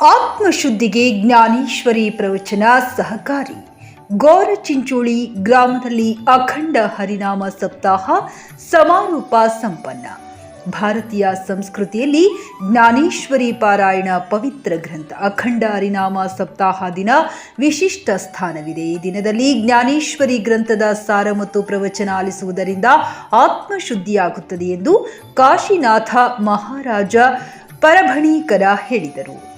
ಆತ್ಮಶುದ್ಧಿಗೆ ಜ್ಞಾನೇಶ್ವರಿ ಪ್ರವಚನ ಸಹಕಾರಿ. ಗೋರಚಿಂಚೋಳಿ ಗ್ರಾಮದಲ್ಲಿ ಅಖಂಡ ಹರಿನಾಮ ಸಪ್ತಾಹ ಸಮಾರೋಪ ಸಂಪನ್ನ. ಭಾರತೀಯ ಸಂಸ್ಕೃತಿಯಲ್ಲಿ ಜ್ಞಾನೇಶ್ವರಿ ಪಾರಾಯಣ ಪವಿತ್ರ ಗ್ರಂಥ ಅಖಂಡ ಹರಿನಾಮ ಸಪ್ತಾಹ ದಿನ ವಿಶಿಷ್ಟ ಸ್ಥಾನವಿದೆ. ಈ ದಿನದಲ್ಲಿ ಜ್ಞಾನೇಶ್ವರಿ ಗ್ರಂಥದ ಸಾರ ಮತ್ತು ಪ್ರವಚನ ಆಲಿಸುವುದರಿಂದ ಆತ್ಮಶುದ್ಧಿಯಾಗುತ್ತದೆ ಎಂದು ಕಾಶಿನಾಥ ಮಹಾರಾಜ ಪರಭಣೀಕರ ಹೇಳಿದರು.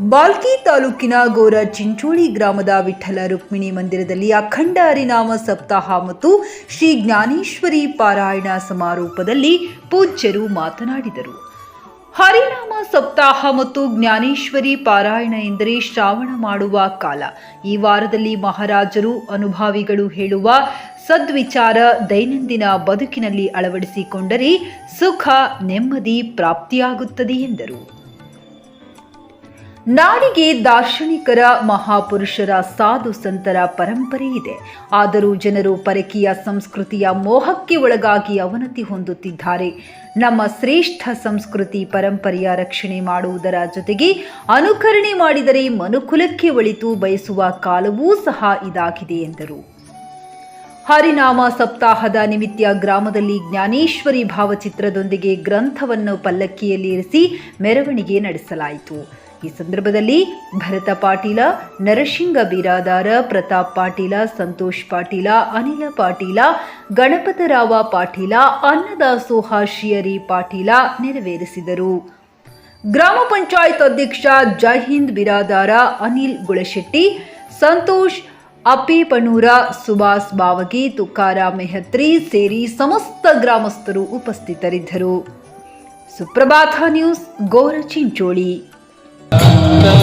ಬಾಲ್ಕಿ ತಾಲೂಕಿನ ಗೋರ ಚಿಂಚೋಳಿ ಗ್ರಾಮದ ವಿಠಲ ರುಕ್ಮಿಣಿ ಮಂದಿರದಲ್ಲಿ ಅಖಂಡ ಹರಿನಾಮ ಸಪ್ತಾಹ ಮತ್ತು ಶ್ರೀ ಜ್ಞಾನೇಶ್ವರಿ ಪಾರಾಯಣ ಸಮಾರೋಪದಲ್ಲಿ ಪೂಜ್ಯರು ಮಾತನಾಡಿದರು. ಹರಿನಾಮ ಸಪ್ತಾಹ ಮತ್ತು ಜ್ಞಾನೇಶ್ವರಿ ಪಾರಾಯಣ ಎಂದರೆ ಶ್ರಾವಣ ಮಾಡುವ ಕಾಲ. ಈ ವಾರದಲ್ಲಿ ಮಹಾರಾಜರು, ಅನುಭಾವಿಗಳು ಹೇಳುವ ಸದ್ವಿಚಾರ ದೈನಂದಿನ ಬದುಕಿನಲ್ಲಿ ಅಳವಡಿಸಿಕೊಂಡರೆ ಸುಖ, ನೆಮ್ಮದಿ, ಪ್ರಾಪ್ತಿಯಾಗುತ್ತದೆ ಎಂದರು. ನಾಡಿಗೆ ದಾರ್ಶನಿಕರ ಮಹಾಪುರುಷರ ಸಾಧು ಸಂತರ ಪರಂಪರೆ ಇದೆ. ಆದರೂ ಜನರು ಪರಕೀಯ ಸಂಸ್ಕೃತಿಯ ಮೋಹಕ್ಕೆ ಒಳಗಾಗಿ ಅವನತಿ ಹೊಂದುತ್ತಿದ್ದಾರೆ. ನಮ್ಮ ಶ್ರೇಷ್ಠ ಸಂಸ್ಕೃತಿ ಪರಂಪರೆಯ ರಕ್ಷಣೆ ಮಾಡುವುದರ ಜೊತೆಗೆ ಅನುಕರಣೆ ಮಾಡಿದರೆ ಮನುಕುಲಕ್ಕೆ ಒಳಿತು ಬಯಸುವ ಕಾಲವೂ ಸಹ ಇದಾಗಿದೆ ಎಂದರು. ಹರಿನಾಮ ಸಪ್ತಾಹದ ನಿಮಿತ್ತ ಗ್ರಾಮದಲ್ಲಿ ಜ್ಞಾನೇಶ್ವರಿ ಭಾವಚಿತ್ರದೊಂದಿಗೆ ಗ್ರಂಥವನ್ನು ಪಲ್ಲಕ್ಕಿಯಲ್ಲಿ ಇರಿಸಿ ಮೆರವಣಿಗೆ ನಡೆಸಲಾಯಿತು. ಈ ಸಂದರ್ಭದಲ್ಲಿ ಭರತ ಪಾಟೀಲ, ನರಸಿಂಗ ಬಿರಾದಾರ ಪ್ರತಾಪ್ ಪಾಟೀಲ, ಸಂತೋಷ್ ಪಾಟೀಲ, ಅನಿಲ ಪಾಟೀಲ ಗಣಪತರಾವ ಪಾಟೀಲ ಅನ್ನದಾಸೋಹ ಶಿಯರಿ ಪಾಟೀಲ ನೆರವೇರಿಸಿದರು. ಗ್ರಾಮ ಪಂಚಾಯತ್ ಅಧ್ಯಕ್ಷ ಜೈಹಿಂದ್ ಬಿರಾದಾರ ಅನಿಲ್ ಗುಳಶೆಟ್ಟಿ, ಸಂತೋಷ್ ಅಪ್ಪಿಪಣೂರ ಸುಭಾಸ್ ಬಾವಗಿ, ತುಕಾರ ಮೆಹತ್ರಿ ಸೇರಿ ಸಮಸ್ತ ಗ್ರಾಮಸ್ಥರು ಉಪಸ್ಥಿತರಿದ್ದರು. ಸುಪ್ರಭಾತ ನ್ಯೂಸ್, ಗೋರ ಚಿಂಚೋಳಿ